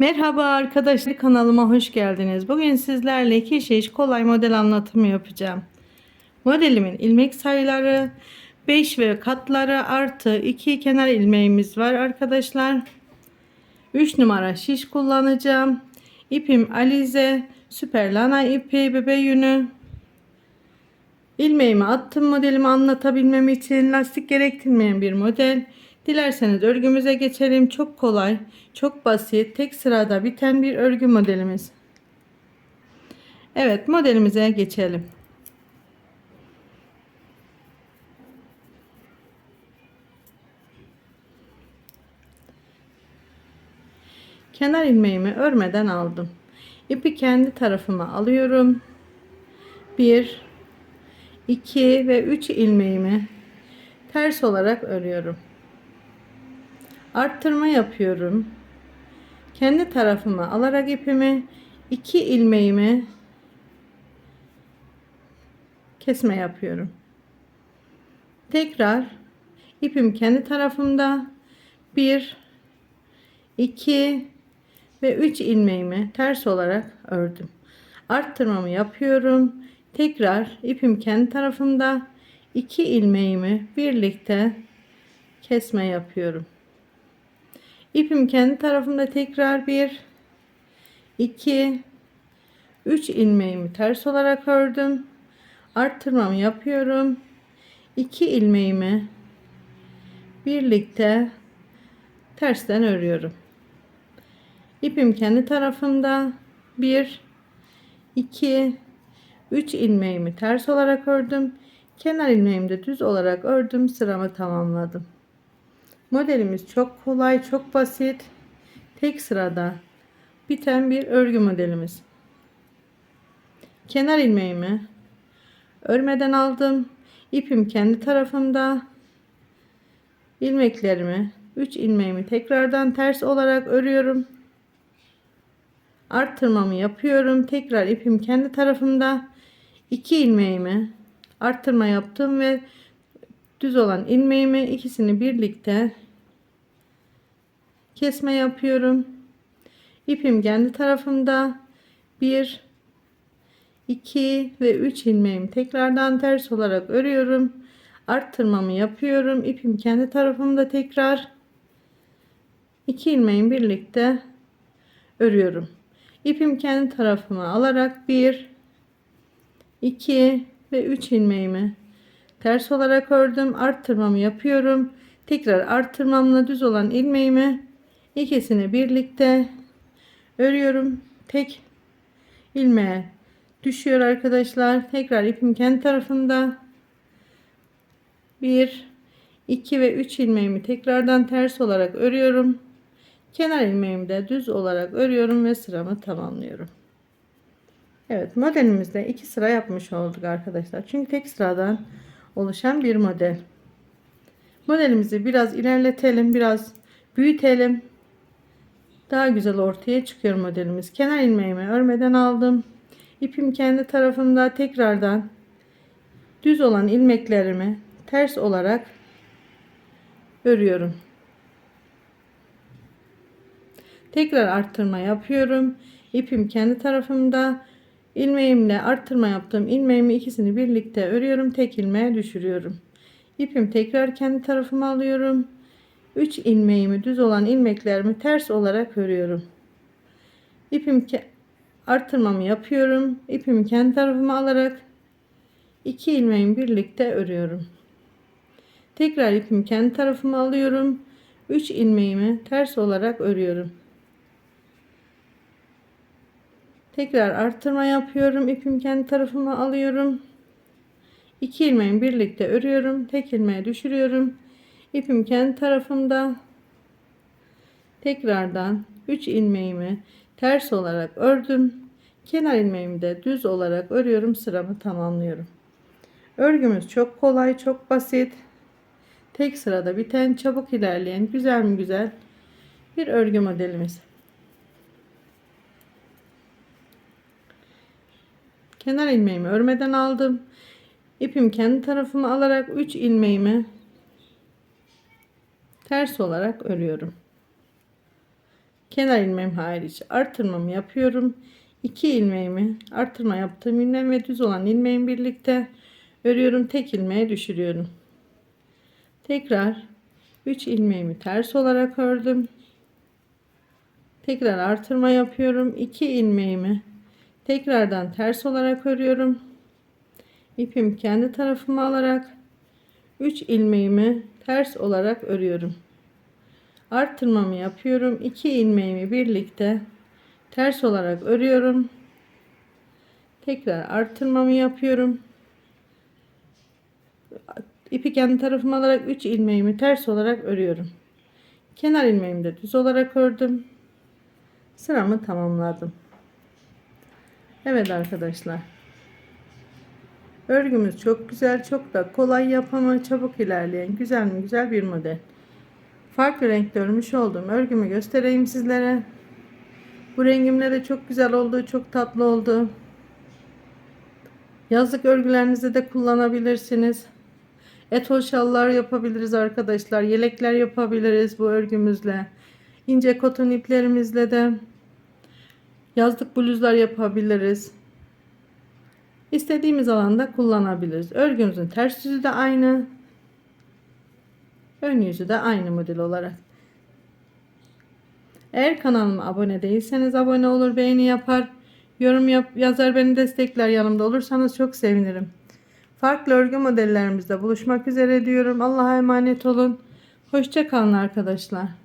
Merhaba arkadaşlar kanalıma hoş geldiniz. Bugün sizlerle iki şiş kolay model anlatımı yapacağım. Modelimin ilmek sayıları 5 ve katları artı 2 kenar ilmeğimiz var arkadaşlar. 3 numara şiş kullanacağım. İpim alize, süper lana ipi, bebe yünü. İlmeğimi attım modelimi anlatabilmem için lastik gerektirmeyen bir model. Dilerseniz örgümüze geçelim. Çok kolay, çok basit, tek sırada biten bir örgü modelimiz. Evet, modelimize geçelim. Kenar ilmeğimi örmeden aldım. İpi kendi tarafıma alıyorum. 1 2 ve 3 ilmeğimi ters olarak örüyorum arttırma yapıyorum. Kendi tarafıma alarak ipimi iki ilmeğimi kesme yapıyorum. Tekrar ipim kendi tarafımda 1 2 ve 3 ilmeğimi ters olarak ördüm. Arttırmamı yapıyorum. Tekrar ipim kendi tarafımda 2 ilmeğimi birlikte kesme yapıyorum. İpim kendi tarafımda tekrar bir, iki, üç ilmeğimi ters olarak ördüm. Arttırmamı yapıyorum. 2 ilmeğimi birlikte tersten örüyorum. İpim kendi tarafımda bir, iki, üç ilmeğimi ters olarak ördüm. Kenar ilmeğimi de düz olarak ördüm. Sıramı tamamladım. Modelimiz çok kolay, çok basit. Tek sırada biten bir örgü modelimiz. Kenar ilmeğimi örmeden aldım. İpim kendi tarafımda. ilmeklerimi 3 ilmeğimi tekrardan ters olarak örüyorum. Arttırmamı yapıyorum. Tekrar ipim kendi tarafımda. 2 ilmeğimi arttırma yaptım ve düz olan ilmeğimi ikisini birlikte kesme yapıyorum. İpim kendi tarafımda 1 2 ve 3 ilmeğimi tekrardan ters olarak örüyorum. Arttırmamı yapıyorum. İpim kendi tarafımda tekrar 2 ilmeğimi birlikte örüyorum. İpim kendi tarafıma alarak 1 2 ve 3 ilmeğimi ters olarak ördüm. Arttırmamı yapıyorum. Tekrar arttırmamla düz olan ilmeğimi ikisini birlikte örüyorum. Tek ilmeğe düşüyor arkadaşlar. Tekrar ipim kendi tarafında 1 2 ve 3 ilmeğimi tekrardan ters olarak örüyorum. Kenar ilmeğimi de düz olarak örüyorum ve sıramı tamamlıyorum. Evet modelimizde iki sıra yapmış olduk arkadaşlar. Çünkü tek sıradan oluşan bir model. Modelimizi biraz ilerletelim, biraz büyütelim. Daha güzel ortaya çıkıyor modelimiz. Kenar ilmeğimi örmeden aldım. İpim kendi tarafımda tekrardan düz olan ilmeklerimi ters olarak örüyorum. Tekrar arttırma yapıyorum. İpim kendi tarafımda ilmeğimle arttırma yaptığım ilmeğimi ikisini birlikte örüyorum. Tek ilmeğe düşürüyorum. İpim tekrar kendi tarafıma alıyorum. 3 ilmeğimi düz olan ilmeklerimi ters olarak örüyorum. İpim arttırmamı yapıyorum. İpimi kendi tarafıma alarak 2 ilmeğimi birlikte örüyorum. Tekrar ipimi kendi tarafıma alıyorum. 3 ilmeğimi ters olarak örüyorum. Tekrar arttırma yapıyorum. İpimi kendi tarafıma alıyorum. 2 ilmeğimi birlikte örüyorum. Tek ilmeği düşürüyorum. İpim kendi tarafımda. Tekrardan 3 ilmeğimi ters olarak ördüm. Kenar ilmeğimi de düz olarak örüyorum. Sıramı tamamlıyorum. Örgümüz çok kolay, çok basit. Tek sırada biten, çabuk ilerleyen, güzel mi güzel bir örgü modelimiz. Kenar ilmeğimi örmeden aldım. İpim kendi tarafıma alarak 3 ilmeğimi ters olarak örüyorum. Kenar ilmeğim hariç artırmamı yapıyorum. 2 ilmeğimi artırma yaptığım ilmeğim ve düz olan ilmeğim birlikte örüyorum. Tek ilmeğe düşürüyorum. Tekrar 3 ilmeğimi ters olarak ördüm. Tekrar artırma yapıyorum. 2 ilmeğimi tekrardan ters olarak örüyorum. İpim kendi tarafıma alarak 3 ilmeğimi ters olarak örüyorum. Artırmamı yapıyorum. 2 ilmeğimi birlikte ters olarak örüyorum. Tekrar artırmamı yapıyorum. İpi kendi tarafıma alarak 3 ilmeğimi ters olarak örüyorum. Kenar ilmeğimi de düz olarak ördüm. Sıramı tamamladım. Evet arkadaşlar. Örgümüz çok güzel, çok da kolay yapımı, çabuk ilerleyen güzel mi güzel bir model. Farklı renkte örmüş olduğum örgümü göstereyim sizlere. Bu rengimle de çok güzel oldu, çok tatlı oldu. Yazlık örgülerinizde de kullanabilirsiniz. Etol şallar yapabiliriz arkadaşlar. Yelekler yapabiliriz bu örgümüzle. İnce koton iplerimizle de yazlık bluzlar yapabiliriz. İstediğimiz alanda kullanabiliriz. Örgümüzün ters yüzü de aynı. Ön yüzü de aynı model olarak. Eğer kanalıma abone değilseniz abone olur, beğeni yapar, yorum yap, yazar beni destekler yanımda olursanız çok sevinirim. Farklı örgü modellerimizde buluşmak üzere diyorum. Allah'a emanet olun. Hoşça kalın arkadaşlar.